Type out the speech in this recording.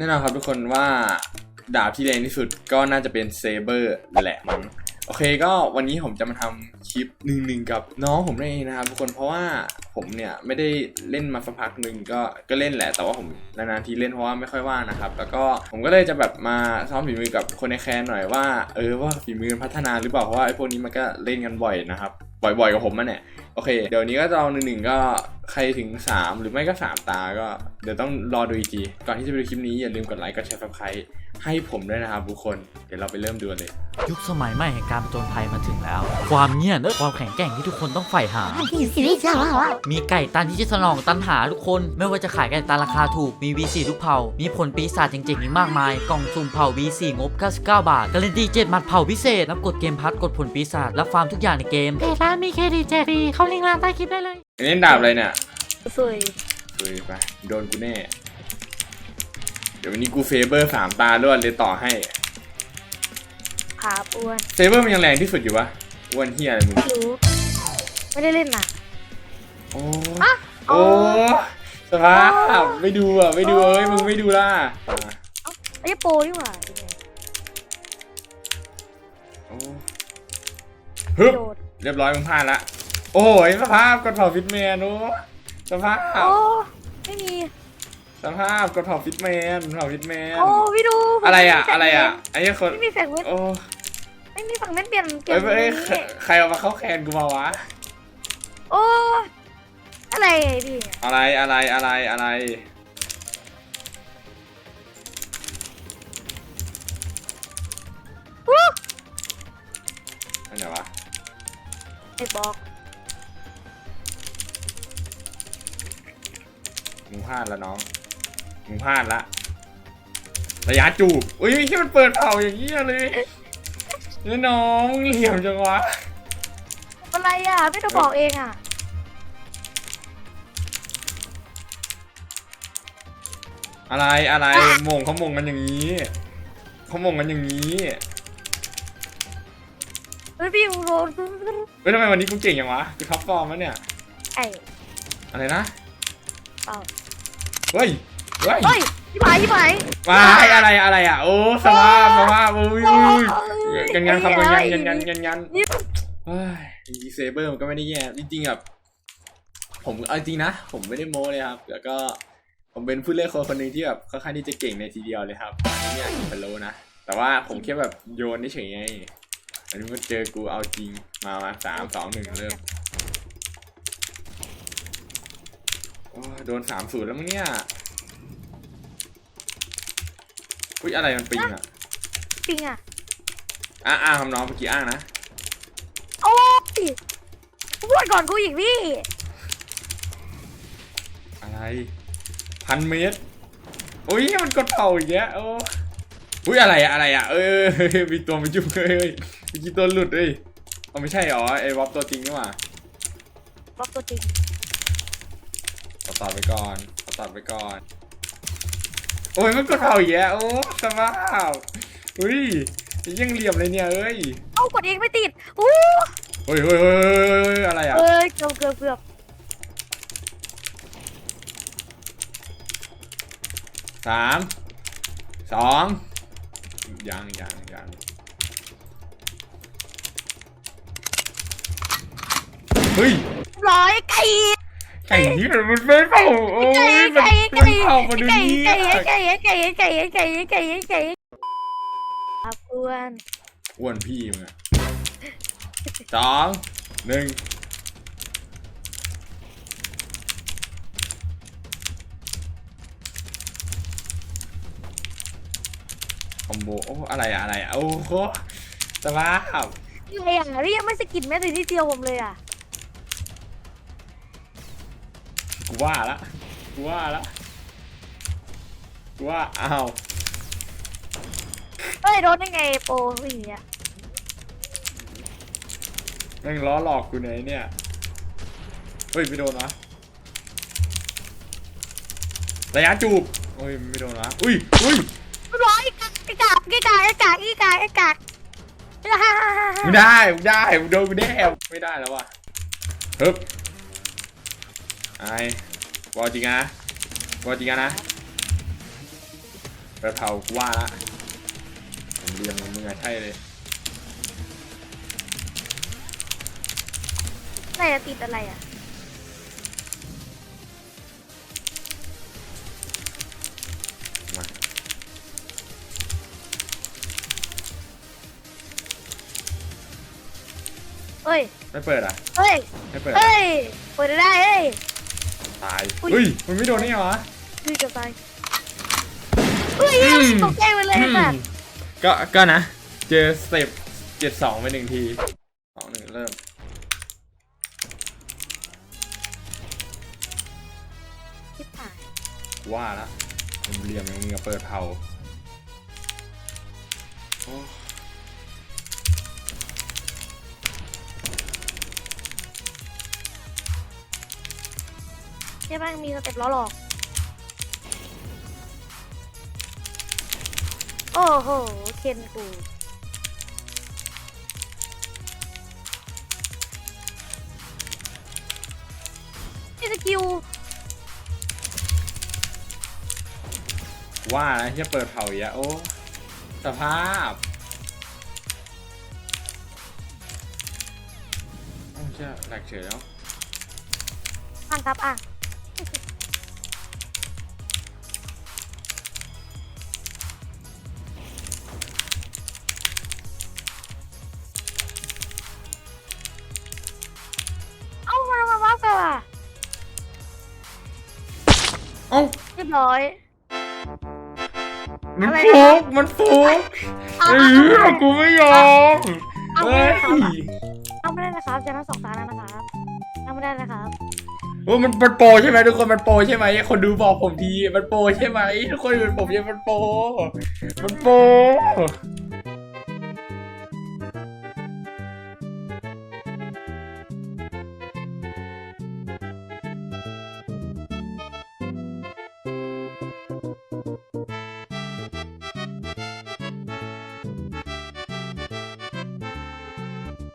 แน่นอนครับทุกคนว่าดาบที่แรงที่สุดก็น่าจะเป็นเซเบอร์แหละมั้งโอเคก็วันนี้ผมจะมาทำคลิปหนึ่งหนึ่งกับน้องผมนั่นเองนะครับทุกคนเพราะว่าผมเนี่ยไม่ได้เล่นมาสักพักหนึ่งก็ก็เล่นแหละ แต่ว่าผมนานๆทีเล่นเพราะว่าไม่ค่อยว่างนะครับ แล้วก็ผมก็เลยจะแบบมาซ้อมฝีมือกับคนในแคนหน่อยว่าเออว่าฝีมือพัฒนาหรือเปล่าเพราะว่าไอ้พวกนี้มันก็เล่นกันบ่อยนะครับ บ่อยๆกับผมมันเนี่ยโอเค เดี๋ยวนี้ก็จะเอาหนึ่งหนึ่งก็ใครถึง 3 หรือไม่ก็ 3 ตาก็เดี๋ยวต้องรอดูอีกทีก่อนที่จะไปดูคลิปนี้อย่าลืมกดไลค์กดแชร์ subscribe ให้ผมด้วยนะครับทุกคนเดี๋ยวเราไปเริ่มดูเลย ยุคสมัยใหม่แห่งการผจญภัยมาถึงแล้ว ความเงียบและความแข็งแกร่งที่ทุกคนต้องใฝ่หาสิริจ้าว่ามีไก่ตันที่จะสนองตันหาทุกคน ไม่ว่าจะขายไก่ตันราคาถูก มี V4 ทุกเผ่า มีผลปีศาจเจ๋งๆอีกมากมาย กล่องสุ่มเผ่า V4 งบ 99 บาท การันตี7หมัดเผ่าพิเศษแล้วกดเกมพัทกดผลปีศาจและฟาร์มทุกอย่างในเกมเพจร้านมีเครดิตแจกฟรีเข้าลิงก์ร้านใต้คลิปได้เลย อันนี้ดาบอะไรเนี่ยสวยเฮ้ยไปโดนกูแน่ เดี๋ยววันนี้กูเฟเบอร์สามตาด้วยเลยต่อให้ขาอ้วนเซเบอร์มันยังแรงที่สุดอยู่ปะอ้วนเฮียอะไรมึงไม่รู้ ไม่ได้เล่นน่ะ โอ้อะอ๋โอ้อสภาพไม่ดูอะไม่ดูเอ้ยมึงไม่ดูล่ะอะไอ้โปรนี่หว่าโอ้ฮึบโดด เรียบร้อยมึงพลาดละ โอ้ยสภาพกดเผาฟิตแมนโอ้สภาพ โอ้ไม่มี สภาพกดเผาฟิตแมนเผาฟิตแมน โอ้พี่ดูอะไรอะ อะไรอะ ไอ้เหี้ยคนไม่มีแฟกเม็ดโอ้ไม่มีฝั่งเม็ดเปลี่ยนเปลี่ยเอ้นยเอ้ยนี้ใครใครเอามาเข้าแคนกูมาวะ โอ้อะไรพี่อะไรอะไรอะไรอะไรวู้อันไหนวะ ไอ้บอกมึงพลาดแล้วน้องมึงพลาดละ ระยะจูบอุ้ยที่มันเปิดเผาอย่างเงี้ยเลยนี่น้องมึงเหลี่ยมจังวะอะไรอะไม่ต้องบอกเองอะอะไรอะไรหมงเขาหมงกันอย่างนี้เขาหมงกันอย่างนี้ เฮ้ยพี่โดนเฮ้ยทำไมวันนี้กูเก่งอย่างวะกูท็อปฟอร์มแล้วเนี่ยไอ้อะไรนะเปล่าเฮ้ยเฮ้ยเฮ้ยยี่หมายยี่หมายวายอะไรอะไรอะโอ้สภาพสภาพอุ้ยอุ้ยกันยันครับกันยันกันยันกันยันเฮ้ยดีเซเบอร์มันก็ไม่ได้แย่จริงๆแบบผมเอาจริงนะ ผมไม่ได้โม้เลยครับ แล้วก็ผมเป็นผู้เล่นคนคนหนึ่งที่แบบค่อนข้างที่จะเก่งในทีเดียวเลยครับไม่อยากจะเป็นโลนะ แต่ว่าผมแค่แบบโยนเฉยๆไง อันนี้มันเจอกูเอาจริง มามาสามสองหนึ่งเริ่มโอ้ยโดนสามศูนย์แล้วมั้งเนี่ย อุ้ยอะไรมันปิงอะ ปิงอะอะอ้างคำน้องเมื่อกี้อ้างนะ โอ้ยพูดก่อนกูอีกพี่ อะไร พันเมตรอุ้ยมันกดเผาอีกแล้วโอ้ อุ้ยอะไรอะอะไรอะเออมีตัวมาจุ่มเฮ้ยมีกี่ตัวหลุดเฮ้ยเอาไม่ใช่หรอไอ้วอปตัวจริงนี่หว่าบอกตัวจริงเอาต่อไปก่อนเอาต่อไปก่อน โอ้ยมันกดเผาอีกแล้วโอ้สภาพอุ้ยยังเหลี่ยมเลยเนี่ยเอ้ยเอ้ากดเองไม่ติดอู้เฮ้ยเฮ้ยเฮ้ยเฮ้ยเฮ้ยอะไรอะเอ้ยเกือบเกือบเกือบสามสอง ยังยังยังเฮ้ยร้อยไก่ไก่ที่มันมันไม่เผาโอ้ยไก่มันไก่มันเผามาดูไก่นี่ไก่ไก่ไก่ไก่ไก่ไก่ไก่ครับอ้วนอ้วนพี่มึงอะสองหนึ่ง อมโบโอ้อะไรอะอะไรอะโอ้โหสภาพอะไรอะพี่ยังไม่สกิดแม้แต่นิดเดียวผมเลยอะกูว่าละกูว่าละกูว่าอ้าวเฮ้ยโดนได้ไงโปรอย่างเงี้ยแม่งล้อหลอกกูเนี่ยไอ้เนี่ยเฮ้ยไม่โดนวะระยะจูบโอ้ยไม่โดนวะอุ้ยอุ้ยร้ อยกากกากกากกากกากกากไม่ได้ไม่ได้มึงโดนกูแน่ไม่ได้แล้วว่ะฮึบไอ้บอลจริงนะบอลจริงนะเปิดเผากูว่าละผมเรียงกับมือะใช่เลยอะไรอะติดอะไรอะ ฮ้ย ไม่เปิดอะ เฮ้ย ไม่เปิดอะเฮ้ย เปิดได้เฮ้ย ตายอุ๊ย เฮ้ย มันไม่โดนนี่เหรอวะคือจะตายเฮ้ยตกใจหมดเลยค่ะก็ก็นะ เจอสเต็ปเจ็ดสองไปหนึ่งทีสองหนึ่งเริ่ม ชิบหายว่าละผมเหลี่ยมอย่างมึงอะเปิดเผาโอ้ ช่ไหมมีสเต็ปล้อหลอก โอ้โห เคนกูนี่สกิลว่านะที่เปิดเผาอีกอะโอ้สภาพโอ้เชื่อแหลกเฉยแล้วอ่านครับอะ เอ้าเรียบร้อย มันอะไรฟุนะกมันฟุกเอาเอเอาเอาอกูไม่ยอมเอาเฮ้ไม่ยได้นะครับเอาไม่ได้นะครับจะทั้งสองตาแล้วนะครับเอาไม่ได้นะครับว่ามันมันโปรใช่ไหมทุกคนมันโปรใช่ไหมคนดูบอกผมทีมันโปรใช่ไหมทุกคนเป็นผมยังมันโปรมันโปร